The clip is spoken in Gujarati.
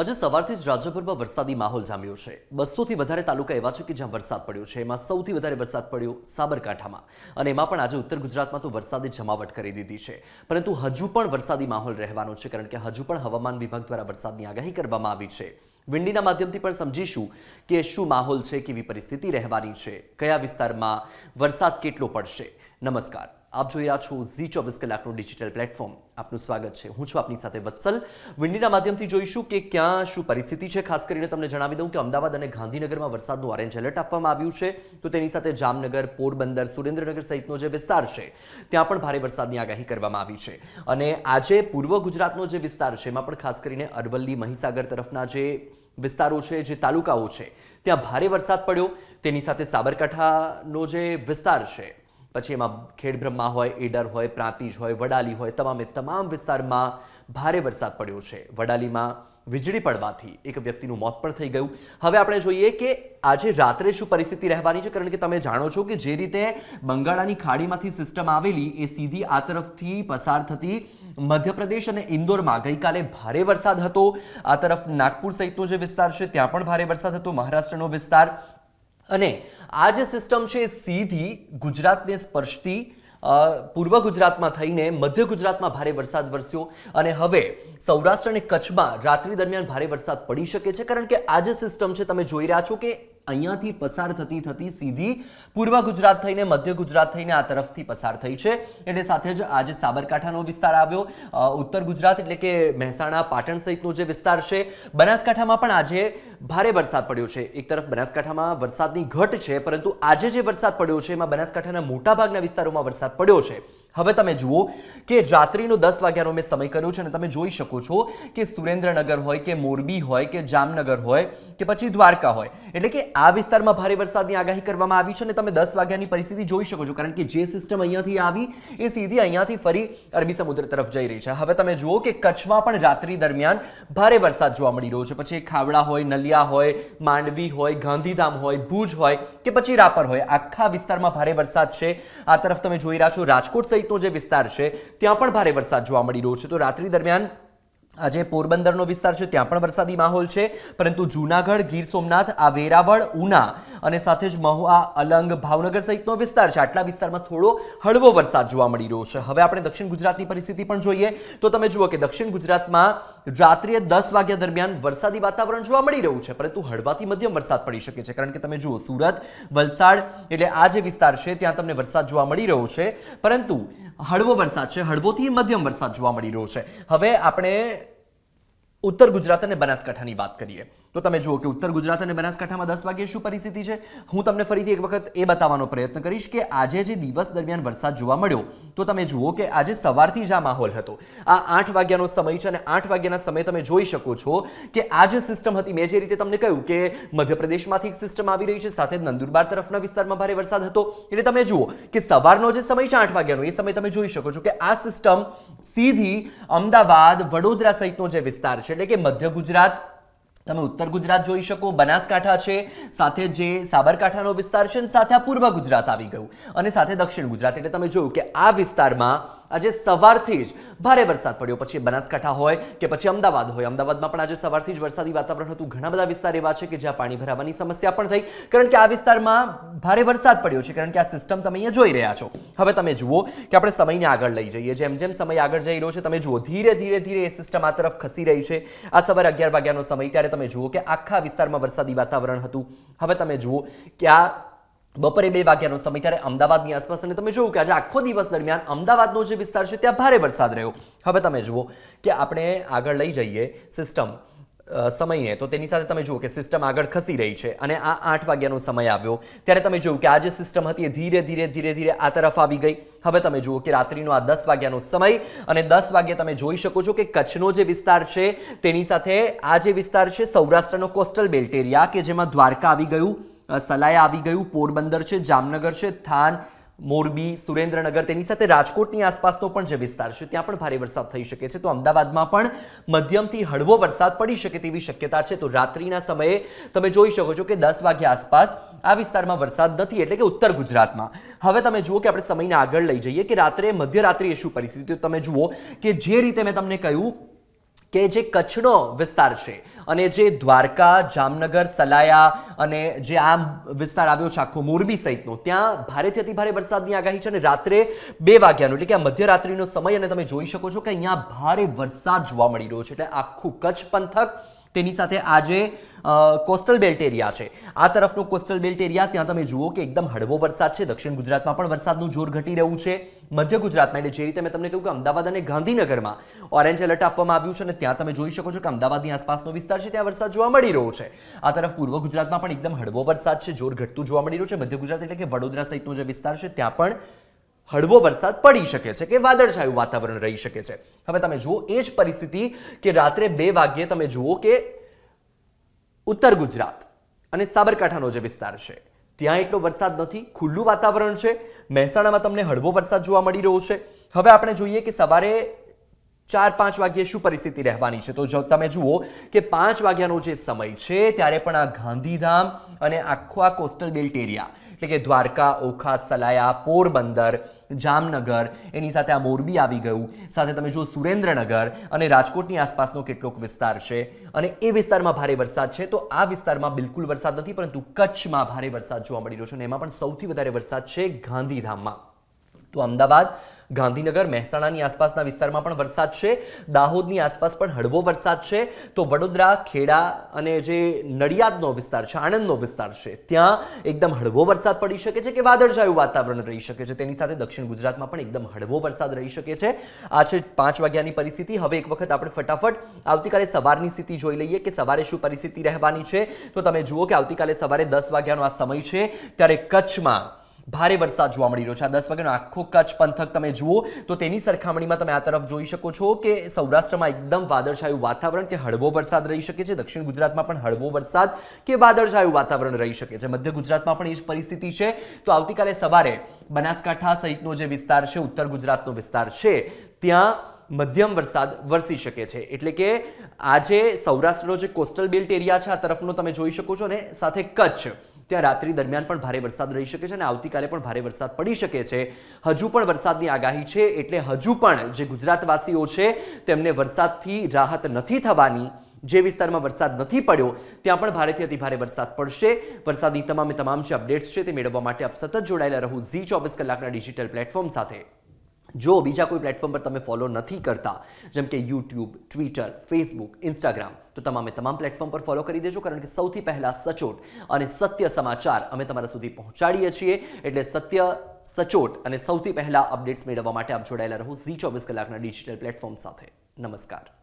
આજે સવારથી જ રાજ્યભરમાં વરસાદી માહોલ જામ્યો છે. બસોથી વધારે તાલુકા એવા છે કે જ્યાં વરસાદ પડ્યો છે. એમાં સૌથી વધારે વરસાદ પડ્યો સાબરકાંઠામાં. અને એમાં પણ આજે ઉત્તર ગુજરાતમાં તો વરસાદે જમાવટ કરી દીધી છે. પરંતુ હજુ પણ વરસાદી માહોલ રહેવાનો છે, કારણ કે હજુ પણ હવામાન વિભાગ દ્વારા વરસાદની આગાહી કરવામાં આવી છે. વિંડીના માધ્યમથી પણ સમજીશું કે શું માહોલ છે, કેવી પરિસ્થિતિ રહેવાની છે, કયા વિસ્તારમાં વરસાદ કેટલો પડશે. નમસ્કાર. આપ જોઈ રહ્યા છો ઝી ચોવીસ કલાકનું ડિજિટલ પ્લેટફોર્મ આપનું સ્વાગત છે. હું છું આપની સાથે વત્સલ. વિંડીના માધ્યમથી જોઈશું કે ક્યાં શું પરિસ્થિતિ છે. ખાસ કરીને તમને જણાવી દઉં કે અમદાવાદ અને ગાંધીનગરમાં વરસાદનું ઓરેન્જ એલર્ટ આપવામાં આવ્યું છે. તો તેની સાથે જામનગર, પોરબંદર, સુરેન્દ્રનગર સહિતનો જે વિસ્તાર છે, ત્યાં પણ ભારે વરસાદની આગાહી કરવામાં આવી છે. અને આજે પૂર્વ ગુજરાતનો જે વિસ્તાર છે, એમાં પણ ખાસ કરીને અરવલ્લી, મહીસાગર તરફના જે વિસ્તારો છે, જે તાલુકાઓ છે, ત્યાં ભારે વરસાદ પડ્યો. તેની સાથે સાબરકાંઠાનો જે વિસ્તાર છે પછી એમાં ખેડબ્રહ્મા હોય, ઈડર હોય, પ્રાંતિજ હોય, વડાલી હોય, તમામે તમામ વિસ્તારમાં ભારે વરસાદ પડ્યો છે. વડાલીમાં વીજળી પડવાથી એક વ્યક્તિનું મોત પણ થઈ ગયું. હવે આપણે જોઈએ કે આજે રાત્રે શું પરિસ્થિતિ રહેવાની છે? કારણ કે તમે જાણો છો કે જે રીતે બંગાળાની ખાડીમાંથી સિસ્ટમ આવેલી એ સીધી આ તરફથી પસાર થતી મધ્યપ્રદેશ અને ઇન્દોરમાં ગઈકાલે ભારે વરસાદ હતો. આ તરફ નાગપુર સહિતનો જે વિસ્તાર છે, ત્યાં પણ ભારે વરસાદ હતો. મહારાષ્ટ્રનો વિસ્તાર અને આ જે સિસ્ટમ છે એ સીધી ગુજરાતને સ્પર્શતી પૂર્વ ગુજરાતમાં થઈને મધ્ય ગુજરાતમાં ભારે વરસાદ વરસ્યો અને હવે સૌરાષ્ટ્ર અને કચ્છમાં રાત્રિ દરમિયાન ભારે વરસાદ પડી શકે છે કારણ કે આ જે સિસ્ટમ છે તમે જોઈ રહ્યા છો કે અહીંયાથી પસાર થતી થતી સીધી પૂર્વ ગુજરાત થઈને મધ્ય ગુજરાત થઈને આ તરફથી પસાર થઈ છે. એટલે સાથે જ આજે સાબરકાંઠાનો વિસ્તાર આવ્યો. ઉત્તર ગુજરાત એટલે કે મહેસાણા, પાટણ સહિતનો જે વિસ્તાર છે, બનાસકાંઠામાં પણ આજે ભારે વરસાદ પડ્યો છે. એક તરફ બનાસકાંઠામાં વરસાદની ઘટ છે, પરંતુ આજે જે વરસાદ પડ્યો છે, એમાં બનાસકાંઠાના મોટાભાગના વિસ્તારોમાં વરસાદ પડ્યો છે. હવે તમે જુઓ કે રાત્રિનો દસ વાગ્યાનો મેં સમય કર્યો છે અને તમે જોઈ શકો છો કે સુરેન્દ્રનગર હોય કે મોરબી હોય કે જામનગર હોય કે પછી દ્વારકા હોય. એટલે કે આ વિસ્તારમાં ભારે વરસાદની આગાહી કરવામાં આવી છે અને તમે દસ વાગ્યાની પરિસ્થિતિ જોઈ શકો છો કારણ કે જે સિસ્ટમ અહીંયાથી આવી એ સીધી અહીંયાથી ફરી અરબી સમુદ્ર તરફ જઈ રહી છે. હવે તમે જુઓ કે કચ્છમાં પણ રાત્રિ દરમિયાન ભારે વરસાદ જોવા મળી રહ્યો છે. પછી ખાવડા હોય, નલિયા હોય, માંડવી હોય, ગાંધીધામ હોય, ભુજ હોય કે પછી રાપર હોય. આખા વિસ્તારમાં ભારે વરસાદ છે. આ તરફ તમે જોઈ રહ્યા છો રાજકોટ સહિતનો જે વિસ્તાર છે, ત્યાં પણ ભારે વરસાદ જોવા મળી રહ્યો છે. તો રાત્રિ દરમિયાન આજે પોરબંદરનો વિસ્તાર છે, ત્યાં પણ વરસાદી માહોલ છે. પરંતુ જૂનાગઢ, ગીર સોમનાથ, આ વેરાવળ, ઉના અને સાથે જ મહુઆ અલંગ, ભાવનગર સહિતનો વિસ્તાર છે. આટલા વિસ્તારમાં થોડો હળવો વરસાદ જોવા મળી રહ્યો છે. હવે આપણે દક્ષિણ ગુજરાતની પરિસ્થિતિ પણ જોઈએ. તો તમે જુઓ કે દક્ષિણ ગુજરાતમાં રાત્રિએ દસ વાગ્યા દરમિયાન વરસાદી વાતાવરણ જોવા મળી રહ્યું છે, પરંતુ હળવાથી મધ્યમ વરસાદ પડી શકે છે. કારણ કે તમે જુઓ, સુરત, વલસાડ એટલે આ જે વિસ્તાર છે, ત્યાં તમને વરસાદ જોવા મળી રહ્યો છે. પરંતુ હળવો વરસાદ છે, હળવોથી મધ્યમ વરસાદ જોવા મળી રહ્યો છે. હવે આપણે ઉત્તર ગુજરાત અને બનાસકાંઠાની વાત કરીએ. તો તમે જુઓ કે ઉત્તર ગુજરાત અને બનાસકાંઠામાં દસ વાગ્યે શું પરિસ્થિતિ છે? હું તમને ફરીથી એક વખત એ બતાવવાનો પ્રયત્ન કરીશ કે આજે જે દિવસ દરમિયાન વરસાદ જોવા મળ્યો, તો તમે જુઓ કે આજે સવારથી જ આ માહોલ હતો. આ આઠ વાગ્યાનો સમય છે અને આઠ વાગ્યાના સમયે તમે જોઈ શકો છો કે આ જે સિસ્ટમ હતી, મેં જે રીતે તમને કહ્યું કે મધ્યપ્રદેશમાંથી એક સિસ્ટમ આવી રહી છે, સાથે નંદુરબાર તરફના વિસ્તારમાં ભારે વરસાદ હતો. એટલે તમે જુઓ કે સવારનો જે સમય છે આઠ વાગ્યાનો, એ સમય તમે જોઈ શકો છો કે આ સિસ્ટમ સીધી અમદાવાદ, વડોદરા સહિતનો જે વિસ્તાર છે એટલે કે મધ્ય ગુજરાત. તમે ઉત્તર ગુજરાત જોઈ શકો, બનાસકાંઠા છે, સાથે જે સાબરકાંઠાનો વિસ્તાર છે અને સાથે આ પૂર્વ ગુજરાત આવી ગયું. અને સાથે દક્ષિણ ગુજરાત, એટલે તમે જોયું કે આ વિસ્તારમાં આજે સવારથી જ ભારે વરસાદ પડ્યો. પછી બનાસકાંઠા હોય કે પછી અમદાવાદ હોય. અમદાવાદમાં પણ આજે સવારથી જ વરસાદી વાતાવરણ હતું. ઘણા બધા વિસ્તાર એવા છે કે જ્યાં પાણી ભરાવાની સમસ્યા પણ થઈ. કારણ કે આ વિસ્તારમાં ભારે વરસાદ પડ્યો છે. કારણ કે આ સિસ્ટમ તમે અહીંયા જોઈ રહ્યા છો. હવે તમે જુઓ કે આપણે સમયને આગળ લઈ જઈએ. જેમ જેમ સમય આગળ જઈ રહ્યો છે, તમે જુઓ ધીરે ધીરે ધીરે એ સિસ્ટમ આ તરફ ખસી રહી છે. આ સવારે અગિયાર વાગ્યાનો સમય, ત્યારે તમે જુઓ કે આખા વિસ્તારમાં વરસાદી વાતાવરણ હતું. હવે તમે જુઓ કે આ બપોરે બે વાગ્યાનો સમય ત્યારે અમદાવાદની આસપાસ અને તમે જોયું કે આજે આખો દિવસ દરમિયાન અમદાવાદનો જે વિસ્તાર છે ત્યાં ભારે વરસાદ રહ્યો. હવે તમે જુઓ કે આપણે આગળ લઈ જઈએ સિસ્ટમ સમયને, તો તેની સાથે તમે જુઓ કે સિસ્ટમ આગળ ખસી રહી છે અને આ આઠ વાગ્યાનો સમય આવ્યો. ત્યારે તમે જોયું કે આ જે સિસ્ટમ હતી એ ધીરે ધીરે ધીરે ધીરે આ તરફ આવી ગઈ. હવે તમે જુઓ કે રાત્રિનો આ દસ વાગ્યાનો સમય અને દસ વાગ્યે તમે જોઈ શકો છો કે કચ્છનો જે વિસ્તાર છે, તેની સાથે આ જે વિસ્તાર છે સૌરાષ્ટ્રનો કોસ્ટલ બેલ્ટ એરિયા કે જેમાં દ્વારકા આવી ગયું. સલાયા આવી ગયું. પોરબંદર છે, જામનગર છે, થાન, મોરબી, સુરેન્દ્રનગર, તેની સાથે રાજકોટની આસપાસનો પણ જે વિસ્તાર છે, ત્યાં પણ ભારે વરસાદ થઈ શકે છે. તો અમદાવાદમાં પણ મધ્યમથી હળવો વરસાદ પડી શકે તેવી શક્યતા છે. તો રાત્રિના સમયે તમે જોઈ શકો છો કે દસ વાગ્યા આસપાસ આ વિસ્તારમાં વરસાદ નથી, એટલે કે ઉત્તર ગુજરાતમાં. હવે તમે જુઓ કે આપણે સમયને આગળ લઈ જઈએ કે રાત્રે, મધ્યરાત્રિએ શું પરિસ્થિતિ તમે જુઓ કે જે રીતે મેં તમને કહ્યું કે જે કચ્છનો વિસ્તાર છે. અને જે દ્વારકા, જામનગર, સલાયા અને જે આ વિસ્તાર આવ્યો છે, આખો મોરબી સહિતનો, ત્યાં ભારેથી અતિ ભારે વરસાદની આગાહી છે અને રાત્રે બે વાગ્યાનો, એટલે કે આ મધ્યરાત્રિનો સમય અને તમે જોઈ શકો છો કે અહીંયા ભારે વરસાદ જોવા મળી રહ્યો છે. એટલે આખું કચ્છ પંથક તેની સાથે આજે કોસ્ટલ બેલ્ટ એરિયા છે. આ તરફનો કોસ્ટલ બેલ્ટ એરિયા, ત્યાં તમે જુઓ કે એકદમ હળવો વરસાદ છે. દક્ષિણ ગુજરાતમાં પણ વરસાદનું જોર ઘટી રહ્યું છે. મધ્ય ગુજરાતમાં એટલે જે રીતે મેં તમને કહ્યું કે અમદાવાદ અને ગાંધીનગરમાં ઓરેન્જ એલર્ટ આપવામાં આવ્યું છે અને ત્યાં તમે જોઈ શકો છો કે અમદાવાદની આસપાસનો વિસ્તાર છે, ત્યાં વરસાદ જોવા મળી રહ્યો છે. આ તરફ પૂર્વ ગુજરાતમાં પણ એકદમ હળવો વરસાદ છે, જોર ઘટતું જોવા મળી રહ્યું છે. મધ્ય ગુજરાત એટલે કે વડોદરા સહિતનો જે વિસ્તાર છે, ત્યાં પણ હળવો વરસાદ પડી શકે છે કે વાદળછાયું વાતાવરણ રહી શકે છે. હવે તમે જુઓ એ જ પરિસ્થિતિ કે રાત્રે બે વાગ્યે તમે જુઓ કે ઉત્તર ગુજરાત અને સાબરકાંઠાનો જે વિસ્તાર છે, ત્યાં એટલો વરસાદ નથી, ખુલ્લું વાતાવરણ છે, મહેસાણામાં તમને હળવો વરસાદ જોવા મળી રહ્યો છે. હવે આપણે જોઈએ કે સવારે ચાર પાંચ વાગ્યે શું પરિસ્થિતિ રહેવાની છે? તો જો તમે જુઓ કે પાંચ વાગ્યાનો જે સમય છે, ત્યારે પણ આ ગાંધીધામ અને આખો આ કોસ્ટલ બેલ્ટ એરિયા, એટલે કે દ્વારકા, ઓખા, સલાયા, પોરબંદર જામનગર, એની સાથે આ મોરબી આવી ગયું. સાથે તમે જુઓ સુરેન્દ્રનગર અને રાજકોટની આસપાસનો કેટલોક વિસ્તાર છે. અને એ વિસ્તારમાં ભારે વરસાદ છે. તો આ વિસ્તારમાં બિલકુલ વરસાદ નથી, પરંતુ કચ્છમાં ભારે વરસાદ જોવા મળી રહ્યો છે. અને એમાં પણ સૌથી વધારે વરસાદ છે ગાંધીધામમાં. તો અમદાવાદ ગાંધીનગર, મહેસાણાની આસપાસના વિસ્તારમાં પણ વરસાદ છે. દાહોદની આસપાસ પણ હળવો વરસાદ છે. તો વડોદરા, ખેડા અને જે નડિયાદનો વિસ્તાર છે, આણંદનો વિસ્તાર છે, ત્યાં એકદમ હળવો વરસાદ પડી શકે છે કે વાદળછાયું વાતાવરણ રહી શકે છે? તેની સાથે દક્ષિણ ગુજરાતમાં પણ એકદમ હળવો વરસાદ રહી શકે છે. આ છે પાંચ વાગ્યાની પરિસ્થિતિ. હવે એક વખત આપણે ફટાફટ આવતીકાલે સવારની સ્થિતિ જોઈ લઈએ કે સવારે શું પરિસ્થિતિ રહેવાની છે. તો તમે જુઓ કે આવતીકાલે સવારે દસ વાગ્યાનો આ સમય છે. ત્યારે કચ્છમાં ભારે વરસાદ જોવા મળી રહ્યો છે. આ દસ વાગ્યાનો આખો કચ્છ પંથક તમે જુઓ તો તેની સરખામણીમાં તમે આ તરફ જોઈ શકો છો કે સૌરાષ્ટ્રમાં એકદમ વાદળછાયું વાતાવરણ કે હળવો વરસાદ રહી શકે છે. દક્ષિણ ગુજરાતમાં પણ હળવો વરસાદ કે વાદળછાયું વાતાવરણ રહી શકે છે. મધ્ય ગુજરાતમાં પણ એ જ પરિસ્થિતિ છે. તો આવતીકાલે સવારે બનાસકાંઠા સહિતનો જે વિસ્તાર છે, ઉત્તર ગુજરાતનો વિસ્તાર છે, ત્યાં મધ્યમ વરસાદ વરસી શકે છે. એટલે કે આજે સૌરાષ્ટ્રનો જે કોસ્ટલ બેલ્ટ એરિયા છે, આ તરફનો તમે જોઈ શકો છો અને સાથે કચ્છ ત્યાં રાત્રિ દરમિયાન પણ ભારે વરસાદ રહી શકે છે અને આવતીકાલે પણ ભારે વરસાદ પડી શકે છે. હજુ પણ વરસાદની આગાહી છે એટલે હજુ પણ જે ગુજરાતવાસીઓ છે તેમને વરસાદથી રાહત નથી થવાની, જે વિસ્તારમાં વરસાદ નથી પડ્યો, ત્યાં પણ ભારેથી અતિભારે વરસાદ પડશે. વરસાદની તમામે તમામ જે અપડેટ્સ છે તે મેળવવા માટે આપ સતત જોડાયેલા રહો ઝી ચોવીસ કલાકના ડિજિટલ પ્લેટફોર્મ સાથે. જો બીજા કોઈ પ્લેટફોર્મ પર તમે ફોલો નથી કરતા, જેમ કે યુટ્યુબ ટ્વિટર ફેસબુક ઇન્સ્ટાગ્રામ તો તમામે તમામ પ્લેટફોર્મ પર ફોલો કરી દેજો, કારણ કે સૌથી પહેલાં સચોટ અને સત્ય સમાચાર અમે તમારા સુધી પહોંચાડીએ છીએ. એટલે સત્ય, સચોટ અને સૌથી પહેલાં અપડેટ્સ મેળવવા માટે આપ જોડાયેલા રહો ઝી ચોવીસ કલાકના ડિજિટલ પ્લેટફોર્મ સાથે. નમસ્કાર.